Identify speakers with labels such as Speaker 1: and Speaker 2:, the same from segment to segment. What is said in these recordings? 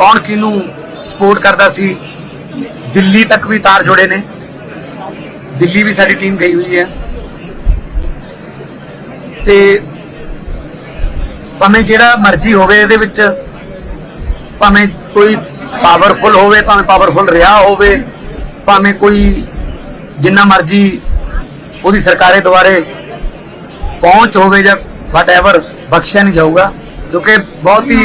Speaker 1: ਕੌਣ ਕਿਹਨੂੰ ਸਪੋਰਟ ਕਰਦਾ ਸੀ? ਦਿੱਲੀ ਤੱਕ ਵੀ ਤਾਰ ਜੋੜੇ ਨੇ। ਦਿੱਲੀ ਵੀ ਸਾਡੀ ਟੀਮ ਗਈ ਹੋਈ ਹੈ। ਤੇ ਭਾਵੇਂ ਜਿਹੜਾ ਮਰਜ਼ੀ ਹੋਵੇ ਇਹਦੇ ਵਿੱਚ, ਭਾਵੇਂ ਕੋਈ ਪਾਵਰਫੁਲ ਹੋਵੇ, ਭਾਵੇਂ ਪਾਵਰਫੁਲ ਰਿਹਾ ਹੋਵੇ, ਭਾਵੇਂ ਕੋਈ ਜਿੰਨਾ ਮਰਜ਼ੀ ਉਹਦੀ ਸਰਕਾਰੇ ਦੁਆਰੇ ਪਹੁੰਚ ਹੋਵੇ ਜਾਂ ਵਟਐਵਰ ਬਖਸ਼ਿਆ ਨਹੀਂ ਜਾਊਗਾ, ਕਿਉਂਕਿ ਬਹੁਤ ਹੀ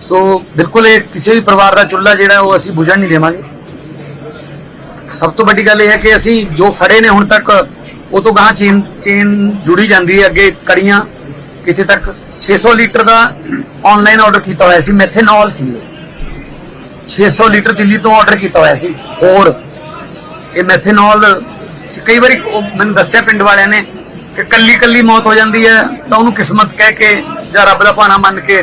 Speaker 1: ਸੋ ਬਿਲਕੁਲ ਇਹ ਕਿਸੇ ਵੀ ਪਰਿਵਾਰ ਦਾ ਚੁੱਲ੍ਹਾ ਜਿਹੜਾ ਉਹ ਅਸੀਂ ਬੁਝਣ ਨਹੀਂ ਦੇਵਾਂਗੇ। ਸਭ ਤੋਂ ਵੱਡੀ ਗੱਲ ਇਹ ਹੈ ਕਿ ਅਸੀਂ ਜੋ ਫੜੇ ਨੇ ਹੁਣ ਤੱਕ, ਉਹ ਤੋਂ ਗਾਂ ਚੇਨ ਚੇਨ ਜੁੜੀ ਜਾਂਦੀ ਹੈ ਅੱਗੇ ਕੜੀਆਂ। ਕਿਤੇ ਤੱਕ 600 ਲੀਟਰ ਦਾ ਆਨਲਾਈਨ ਆਰਡਰ ਕੀਤਾ ਹੋਇਆ ਸੀ ਮੈਥੇਨੋਲ ਸੀ ਇਹ। 600 ਲੀਟਰ ਦਿੱਲੀ ਤੋਂ ਆਰਡਰ ਕੀਤਾ ਹੋਇਆ ਸੀ, ਹੋਰ। ਇਹ ਮੈਥੇਨੋਲ ਕਈ ਵਾਰੀ ਉਹ ਮੈਨੂੰ ਦੱਸਿਆ ਪਿੰਡ ਵਾਲਿਆਂ ਨੇ ਕਿ ਕੱਲੀ ਕੱਲੀ ਮੌਤ ਹੋ ਜਾਂਦੀ ਹੈ, ਤਾਂ ਉਹਨੂੰ ਕਿਸਮਤ ਕਹਿ ਕੇ ਜਾਂ ਰੱਬ ਦਾ ਭਾਣਾ ਮੰਨ ਕੇ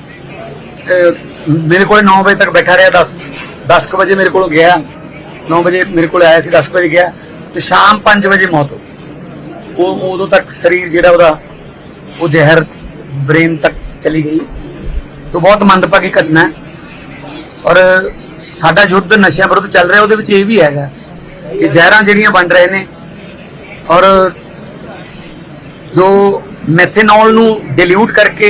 Speaker 1: ਮੇਰੇ ਕੋਲ 9 ਵਜੇ ਤੱਕ ਬੈਠਾ ਰਿਹਾ 10 10 ਕੁ ਵਜੇ ਮੇਰੇ ਕੋਲ ਗਿਆ। 9 ਵਜੇ ਮੇਰੇ ਕੋਲ ਆਇਆ ਸੀ 10 ਵਜੇ ਗਿਆ। ਤੇ ਸ਼ਾਮ 5 ਵਜੇ ਮੌਤ ਹੋ ਉਹ ਉਦੋਂ ਤੱਕ ਸਰੀਰ ਜਿਹੜਾ ਉਹਦਾ, ਉਹ ਜ਼ਹਿਰ ਬ੍ਰੇਨ ਤੱਕ ਚਲੀ ਗਈ। ਸੋ ਬਹੁਤ ਮੰਦਭਾਗੀ ਘਟਨਾ ਹੈ। ਔਰ ਸਾਡਾ ਯੁੱਧ ਨਸ਼ਿਆਂ ਵਿਰੁੱਧ ਚੱਲ ਰਿਹਾ, ਉਹਦੇ ਵਿੱਚ ਇਹ ਵੀ ਹੈਗਾ ਕਿ ਜ਼ਹਿਰਾਂ ਜਿਹੜੀਆਂ ਬਣ ਰਹੇ ਨੇ, ਔਰ ਜੋ ਮੈਥੇਨੋਲ ਨੂੰ ਡਿਲੂਟ ਕਰਕੇ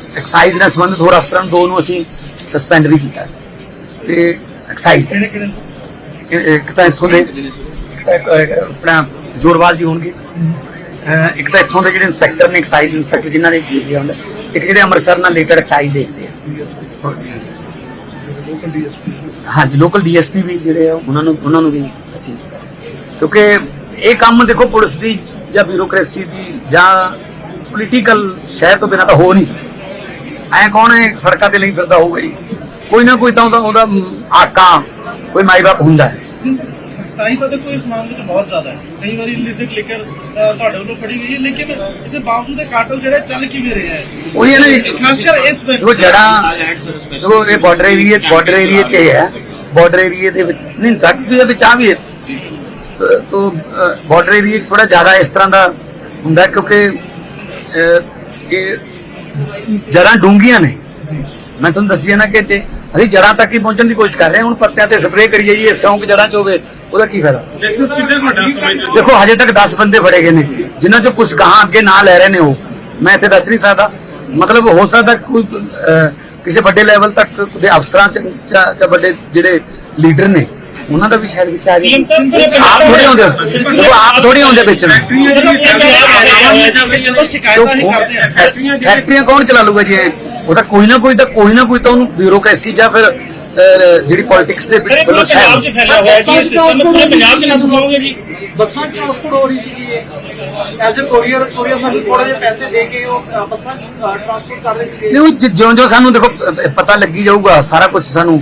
Speaker 1: ਐਕਸਾਈਜ਼ ਨਾਲ ਸੰਬੰਧਿਤ ਹੋਰ ਅਫਸਰਾਂ ਨੂੰ ਦੋ ਨੂੰ ਅਸੀਂ ਸਸਪੈਂਡ ਵੀ ਕੀਤਾ। ਤੇ ਐਕਸਾਈਜ਼ ਇੱਕ ਤਾਂ ਇੱਥੋਂ ਦੇ ਆਪਣਾ ਜੋਰਵਾਲ ਜੀ ਹੋਣਗੇ। ਇੱਕ ਤਾਂ ਇੱਥੋਂ ਦੇ ਜਿਹੜੇ ਇੰਸਪੈਕਟਰ ਨੇ ਐਕਸਾਈਜ਼ ਇੰਸਪੈਕਟਰ ਜਿਨ੍ਹਾਂ ਨੇ ਜਿਹੜਾ ਹੁੰਦਾ। ਇੱਕ ਜਿਹੜੇ ਅੰਮ੍ਰਿਤਸਰ ਨਾਲ ਲੇਟਰ ਐਕਸਾਈਜ਼ ਦੇਖਦੇ ਆ। ਹਾਂਜੀ ਲੋਕਲ ਡੀਐਸਪੀ ਵੀ ਜਿਹੜੇ ਆ ਉਹਨਾਂ ਨੂੰ ਉਹਨਾਂ ਨੂੰ ਵੀ ਅਸੀਂ ਕਿਉਂਕਿ ਇਹ ਕੰਮ ਦੇਖੋ ਪੁਲਿਸ ਦੀ ਜਾਂ ਬਿਊਰੋਕ੍ਰੇਸੀ ਦੀ ਜਾਂ ਪੋਲੀਟੀਕਲ ਸ਼ਹਿਰ ਤੋਂ ਬਿਨਾਂ ਤਾਂ ਹੋ ਨਹੀਂ ਸਕਦਾ। ਐ ਕੌਣ ਹੈ? ਸੜਕਾਂ ਤੇ ਲਈ ਫਿਰਦਾ ਹੋਊਗਾ ਜੀ। ਕੋਈ ਨਾ ਕੋਈ ਤਾਂ ਉਹਦਾ ਆਕਾ ਕੋਈ ਮਾਈ ਬਾਪ ਹੁੰਦਾ ਹੈ।
Speaker 2: ਸਖਤਾਈ ਤਾਂ ਦੇਖੋ ਇਸ ਮਾਮਲੇ 'ਚ ਬਹੁਤ ਜ਼ਿਆਦਾ ਹੈ। ਕਈ ਵਾਰੀ ਇਲਿਸਿਟ ਲਿਕਰ ਤੁਹਾਡੇ ਵੱਲੋਂ ਫੜੀ ਗਈ ਹੈ ਲੇਕਿਨ ਇਸਦੇ ਬਾਵਜੂਦ ਇਹ ਕਾਟਲ ਜਿਹੜਾ ਚੱਲ ਕਿਵੇਂ ਰਿਹਾ ਹੈ?
Speaker 1: ਉਹੀ ਹੈ ਨਾ ਜੀ।
Speaker 2: ਖਾਸ ਕਰ ਇਸ ਵਿੱਚ।
Speaker 1: ਦੇਖੋ ਜੜਾ ਦੇਖੋ ਇਹ ਬਾਰਡਰ ਏਰੀਆ ਬਾਰਡਰ ਏਰੀਆ 'ਚ ਇਹ ਹੈ। ਬਾਰਡਰ ਏਰੀਆ ਦੇ ਵਿੱਚ ਨਹੀਂ ਡਰੱਗਸ ਵੀ ਹੈ ਵਿੱਚ ਆ ਵੀ ਹੈ। ਤਾਂ- ਤਾਂ ਬਾਰਡਰ ਏਰੀਆ 'ਚ ਥੋੜਾ ਜ਼ਿਆਦਾ ਇਸ ਤਰ੍ਹਾਂ ਦਾ ਹੁੰਦਾ ਕਿਉਂਕਿ ਇਹ ਜੜਾਂ ਡੂੰਘੀਆਂ ਨੇ। ਮੈਂ ਤੁਹਾਨੂੰ ਦੱਸਿਆ ਨਾ ਕਿ ਜੇ ਅਸੀਂ ਜੜਾਂ ਤੱਕ ਹੀ ਪਹੁੰਚਣ ਦੀ ਕੋਸ਼ਿਸ਼ ਕਰ ਰਹੇ ਹਾਂ। ਹੁਣ ਪੱਤਿਆਂ ਤੇ ਸਪਰੇਅ ਕਰੀ ਜਾਈਏ ਸੌਂਕ ਜੜਾਂ 'ਚ ਹੋਵੇ ਉਹਦਾ ਕੀ ਫਾਇਦਾ? ਦੇਖੋ ਹਜੇ ਤੱਕ 10 ਬੰਦੇ ਫੜੇ ਗਏ ਨੇ ਜਿਨ੍ਹਾਂ ਚੋਂ ਕੁਝ ਕਹਾਂ ਅੱਗੇ ਨਾਂ ਲੈ ਰਹੇ ਨੇ ਉਹ। ਮੈਂ ਇੱਥੇ ਦੱਸ ਨਹੀਂ ਸਕਦਾ। ਮਤਲਬ ਹੋ ਸਕਦਾ ਕੋਈ ਕਿਸੇ ਵੱਡੇ ਲੈਵਲ ਤੱਕ ਦੇ ਅਫਸਰਾਂ ਚ ਜਾਂ ਜਾਂ ਵੱਡੇ ਜਿਹੜੇ ਲੀਡਰ ਨੇ ਉਹਨਾਂ ਦਾ ਵੀ ਸ਼ਾਇਦ ਵਿੱਚ ਆ ਜਾਏ। ਆਪ ਥੋੜੀ ਆਉਂਦੇ ਦੇਖੋ ਆਪ ਥੋੜੀ ਆਉਂਦੇ ਵਿੱਚ ਨੂੰ।
Speaker 2: ਜਦੋਂ ਸ਼ਿਕਾਇਤਾਂ ਹੀ ਕਰਦੇ। ਆ
Speaker 1: ਫੈਕਟਰੀਆਂ ਕੌਣ ਚਲਾ ਲੂਗਾ ਜੀ ਇਹ? ਉਹ ਤਾਂ ਕੋਈ ਨਾ ਕੋਈ ਤਾਂ ਕੋਈ ਨਾ ਕੋਈ ਤਾਂ ਉਹਨੂੰ ਬਿਊਰੋਕ੍ਰੇਸੀ ਜਾਂ ਫਿਰ ਜਿਹੜੀ ਪੋਲਿਟਿਕਸ ਦੇ ਵਿੱਚ ਵੱਲੋਂ ਸ਼ਾਇਦ।
Speaker 2: ਫੈਲਿਆ ਹੋਇਆ ਜੀ ਇਹ ਸਿਸਟਮ ਪੂਰੇ ਪੰਜਾਬ 'ਚ ਲਾਗੂ ਪਾਓਗੇ ਜੀ।
Speaker 3: ਬੱਸਾਂ ਟ੍ਰਾਂਸਪੋਰਟ ਹੋ ਰਹੀ ਸੀਗੀ ਇਹ। ਐਜ਼ ਅ ਕੋਰੀਅਰ ਕੋਰੀਅਰ ਸਾਨੂੰ ਥੋੜਾ ਜਿਹਾ ਪੈਸੇ ਦੇ ਕੇ ਉਹ ਬੱਸਾਂ ਟ੍ਰਾਂਸਪੋਰਟ ਕਰ ਰਹੇ ਸੀਗੇ।
Speaker 1: ਨਹੀਂ ਉਹ ਜ- ਜਿਉਂ ਜਿਉਂ ਸਾਨੂੰ ਦੇਖੋ ਪਤਾ ਲੱਗੀ ਜਾਊਗਾ ਸਾਰਾ ਕੁਝ ਸਾਨੂੰ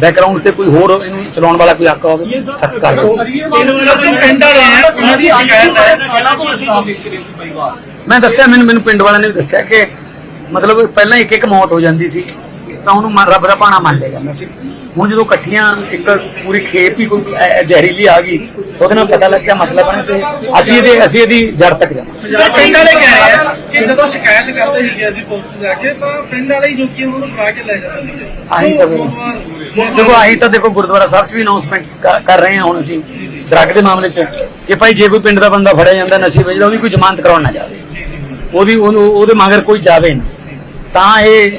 Speaker 1: ਬੈਕਗ੍ਰਾਉਂਡ ਤੇ ਕੋਈ ਹੋਰ ਇਹਨੂੰ ਚਲਾਉਣ ਵਾਲਾ ਕੋਈ ਆਕਾ ਹੋਵੇ, ਸਖਤ ਕਰ ਦੋ ਮੈਂ ਦੱਸਿਆ, ਮੈਨੂੰ ਮੈਨੂੰ ਪਿੰਡ ਵਾਲਿਆਂ ਨੇ ਵੀ ਦੱਸਿਆ ਕਿ ਮਤਲਬ ਪਹਿਲਾਂ ਇੱਕ ਇੱਕ ਮੌਤ ਹੋ ਜਾਂਦੀ ਸੀ। ਤਾਂ ਉਹਨੂੰ ਮ- ਰੱਬ ਦਾ ਭਾਣਾ ਮੰਨ ਲਿਆ ਜਾਂਦਾ ਸੀ ਹੁਣ ਜਦੋਂ ਇਕੱਠੀਆਂ ਇੱਕ ਪੂਰੀ ਖੇਪ ਹੀ ਕੋਈ ਐ- ਜ਼ਹਿਰੀਲੀ ਆ ਗਈ ਉਹਦੇ ਨਾਲ ਪਤਾ ਲੱਗਿਆ ਮਸਲਾ ਬਣੇ ਤੇ ਅਸੀਂ ਇਹਦੇ ਅਸੀਂ ਇਹਦੀ ਜੜ ਤੱਕ ਜਾਵਾਂਗੇ।
Speaker 2: ਪਿੰਡ ਵਾਲੇ ਕਹਿ ਰਹੇ ਆ ਕਿ ਜਦੋਂ ਸ਼ਿਕਾਇਤ ਕਰਦੇ ਸੀਗੇ ਅਸੀਂ ਪੁਲਿਸ 'ਚ ਜਾ ਕੇ ਤਾਂ ਪਿੰਡ ਵਾਲੇ ਹੀ ਜੋ ਕਿ ਉਹਨਾਂ ਨੂੰ ਫੜਾ ਕੇ ਲੈ ਜਾਂਦੇ ਸੀਗੇ।
Speaker 1: ਆਹੀ ਤਾਂ ਫਿਰ-
Speaker 2: ਫਿਰ
Speaker 1: ਦੇਖੋ ਅਸੀਂ ਤਾਂ ਦੇਖੋ ਗੁਰਦੁਆਰਾ ਸਾਹਿਬ 'ਚ ਵੀ ਅਨਾਉਂਸਮੈਂਟਸ ਕਰ ਰਹੇ ਹਾਂ ਹੁਣ ਅਸੀਂ ਡਰੱਗ ਦੇ ਮਾਮਲੇ 'ਚ ਕਿ ਭਾਈ ਜੇ ਕੋਈ ਪਿੰਡ ਦਾ ਬੰਦਾ ਫੜਿਆ ਜਾਂਦਾ ਨਸ਼ੇ ਵੇਚਦਾ ਉਹਦੀ ਕੋਈ ਜ਼ਮਾਨਤ ਕਰਾਉਣ ਨਾ ਜਾਵੇ। ਉਹਦੀ ਉਹਨੂੰ- ਉਹਦੇ ਮਗਰ ਕੋਈ ਜਾਵੇ ਨਾ। ਤਾਂ ਇਹ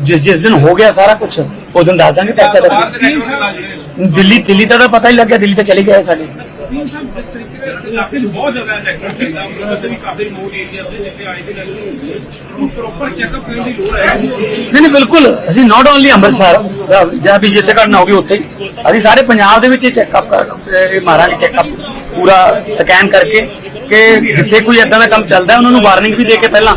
Speaker 1: ਜਿਸ ਜਿਸ ਦਿਨ ਹੋ ਗਿਆ ਸਾਰਾ ਕੁਝ ਉਸ ਦਿਨ ਦੱਸ ਦਾਂਗੇ ਪੈਸਾ ਦਾ
Speaker 4: ਲੱਗ
Speaker 1: ਦਿੱਲੀ ਦਿੱਲੀ ਦਾ ਤਾਂ ਪਤਾ ਹੀ ਲੱਗਿਆ ਦਿੱਲੀ ਤਾਂ ਚਲੇ ਗਏ ਸਾਡੇ।
Speaker 4: ਸੀਨ ਸਾਹਿਬ ਜਿਸ ਤਰੀਕੇ ਨਾਲ ਇਲਾਕੇ 'ਚ ਬਹੁਤ ਜ਼ਿਆਦਾ ਨੈਟਵਰਕ ਚਾਹੀਦਾ ਉਹਨਾਂ ਦੇ ਵੀ ਕਾਫੀ ਰਿਮੋਟ ਏਰੀਆ ਦੇ ਜਿੱਥੇ ਆਈ ਦੀ ਗੱਲ ਪ੍ਰੋਪਰ ਚੈੱਕਅਪ ਕਰਨ ਦੀ ਲੋੜ ਹੈ।
Speaker 1: ਨਹੀਂ ਨਹੀਂ ਬਿਲਕੁਲ। ਅਸੀਂ ਨਾਟ ਓਨਲੀ ਅੰਮ੍ਰਿਤਸਰ ਜਾਂ- ਵੀ ਜਿੱਥੇ ਘਟਨਾ ਹੋ ਗਈ ਉੱਥੇ ਅਸੀਂ ਸਾਰੇ ਪੰਜਾਬ ਦੇ ਵਿੱਚ ਇਹ ਚੈੱਕਅਪ ਇਹ ਮਾਰਾਂਗੇ ਚੈੱਕਅਪ ਪੂਰਾ ਸਕੈਨ ਕਰਕੇ ਕਿ ਜਿੱਥੇ ਕੋਈ ਇਦਾਂ ਦਾ ਕੰਮ ਚੱਲਦਾ ਉਹਨਾਂ ਨੂੰ ਵਾਰਨਿੰਗ ਵੀ ਦੇ ਕੇ ਪਹਿਲਾਂ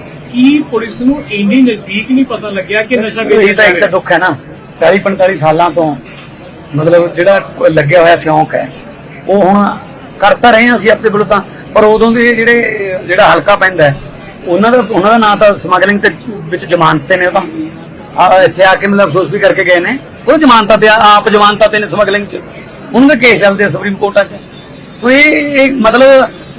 Speaker 5: ਕੀ ਪੁਲਿਸ ਨੂੰ ਇੰਨੀ ਨਜ਼ਦੀਕ ਨਹੀਂ ਪਤਾ ਲੱਗਿਆ ਕਿ ਨਸ਼ਾ
Speaker 1: ਇਹ
Speaker 5: ਵੇਚਿਆ
Speaker 1: ਤਾਂ ਇੱਕ ਤਾਂ ਦੁੱਖ ਹੈ ਨਾ। 40 45 ਸਾਲਾਂ ਤੋਂ ਮਤਲਬ ਜਿਹੜਾ ਲੱਗਿਆ ਹੋਇਆ ਸਿਉਂਕ ਹੈ ਉਹ ਹੁਣ ਕਰਤਾ ਰਹੇ ਹਾਂ ਅਸੀਂ ਆਪਣੇ ਵੱਲੋਂ ਤਾਂ ਪਰ ਉਦੋਂ ਦੇ ਜਿਹੜੇ ਜਿਹੜਾ ਹਲਕਾ ਪੈਂਦਾ ਹੈ, ਉਹਨਾਂ ਦਾ ਉਹਨਾਂ ਦਾ ਨਾਂ ਤਾਂ ਸਮਗਲਿੰਗ ਤੇ ਵਿੱਚ ਜ਼ਮਾਨਤ ਤੇ ਨੇ ਉਹ ਤਾਂ। ਆ ਇੱਥੇ ਆ ਕੇ ਮਤਲਬ ਅਫਸੋਸ ਵੀ ਕਰਕੇ ਗਏ ਨੇ। ਉਹ ਜ਼ਮਾਨਤਾਂ ਤੇ ਆਪ ਜ਼ਮਾਨਤਾਂ ਤੇ ਨੇ ਸਮਗਲਿੰਗ ਚ। ਉਹਨਾਂ ਦੇ ਕੇਸ ਚੱਲਦੇ ਸੁਪਰੀਮ ਕੋਰਟਾਂ 'ਚ। ਸੋ ਇਹ ਇਹ ਮਤਲਬ